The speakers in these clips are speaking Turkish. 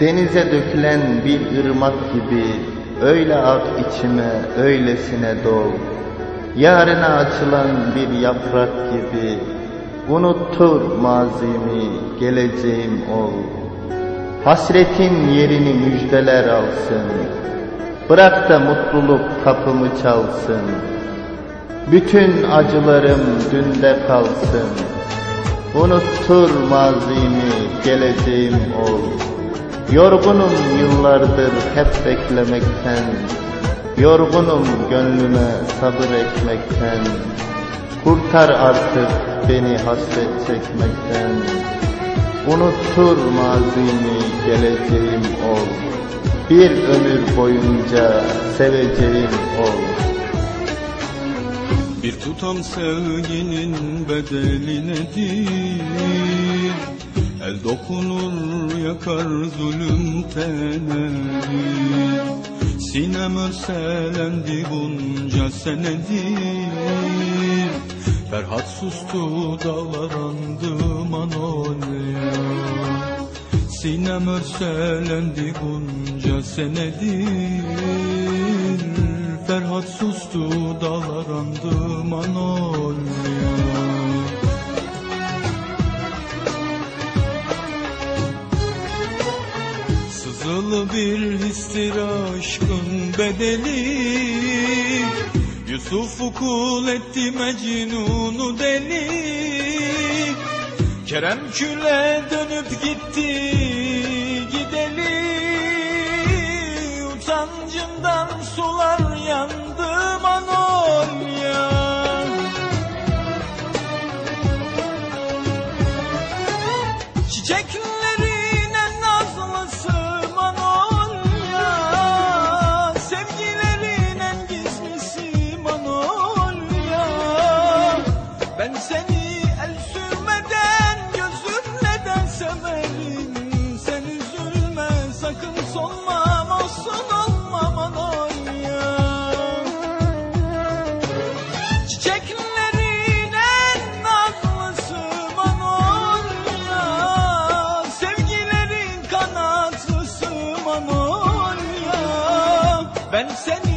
Denize dökülen bir ırmak gibi Öyle ak içime öylesine dol Yarına açılan bir yaprak gibi Unuttur mazimi geleceğim ol Hasretin yerini müjdeler alsın Bırak da mutluluk kapımı çalsın. Bütün acılarım dünde kalsın Unuttur mazimi geleceğim ol Yorgunum yıllardır hep beklemekten. Yorgunum gönlüme sabır etmekten. Kurtar artık beni hasret çekmekten. Unuttur mazimi geleceğim ol. Bir ömür boyunca seveceğim ol. Bir tutam sevginin bedeli nedir? El dokunur yakar zulüm teneri. Sinem örselendi bunca senedir. Ferhat sustu dağlar andı manolya Sinem örselendi bunca senedir. Ferhat sustu dağlar andı manolya bir histir aşkın bedeli. Yusuf'u kul etti Mecnun'u deli. Kerem küle dönüp gitti gideli. Utancımdan sular yandı Manolya Çiçeklerin Ben seni el sürmeden gözümle de severim? Sen üzülme sakın solma olsun olma Manolya Çiçeklerin en nazlısı Manolya Sevgilerin kanatlısı Manolya Ben seni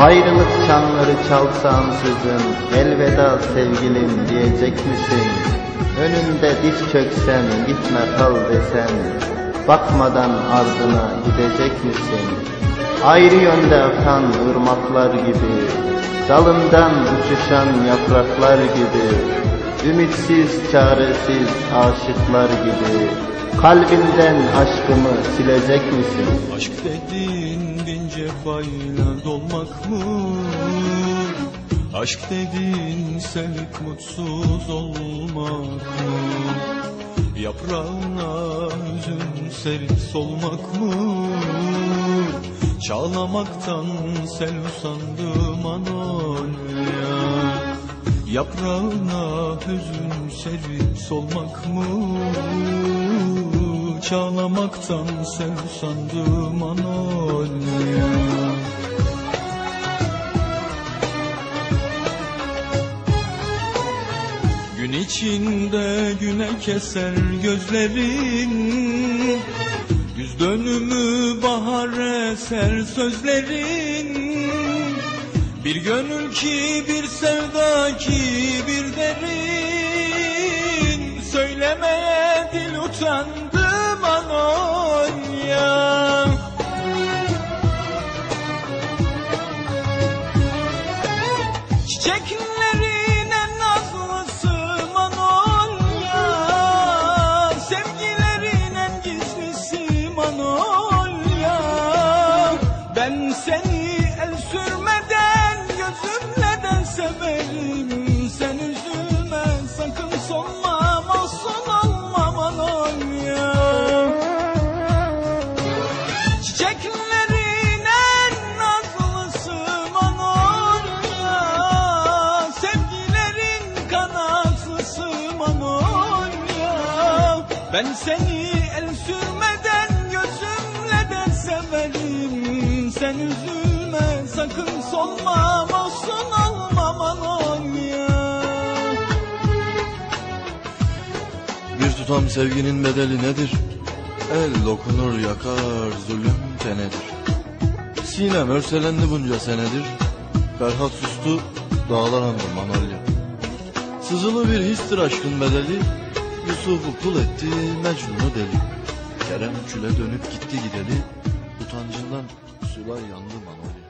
Ayrılık çanları çalsa ansızın Elveda sevgilim diyecek misin? Önünde diz çöksem gitme kal desem Bakmadan ardına gidecek misin? Ayrı yönde akan ırmaklar gibi Dalından uçuşan yapraklar gibi Ümitsiz çaresiz aşıklar gibi Kalbimden aşkımı silecek misin? Aşk dediğin bin cefayla dolmak mı? Aşk dediğin sevip mutsuz olmak mı? Yaprağına hüzün serip solmak mı? Çağlamaktan sel usandı manolya Yaprağına hüzün serip solmak mı? Çağlamaktan sel usandı manolya Gün içinde güne keser gözlerin Güz dönümü bahar eser sözlerin Bir gönül ki bir sevda ki bir derin. Söylemeye dil utandı Manolya Çiçeklerin en nazlısı Manolya Sevgilerin en Ben seni Ben seni el sürmeden gözümle de severim Sen üzülme sakın solmam olsun almam Manolya Bir tutam sevginin bedeli nedir? El dokunur yakar zulüm tenedir. Sinem örselendi bunca senedir. Ferhat sustu dağlar andı Manolya. Sızılı bir histir aşkın bedeli. Yusuf'u kul etti Mecnun'u deli. Kerem küle dönüp gitti gideli. Utancından sular yandı Manolya.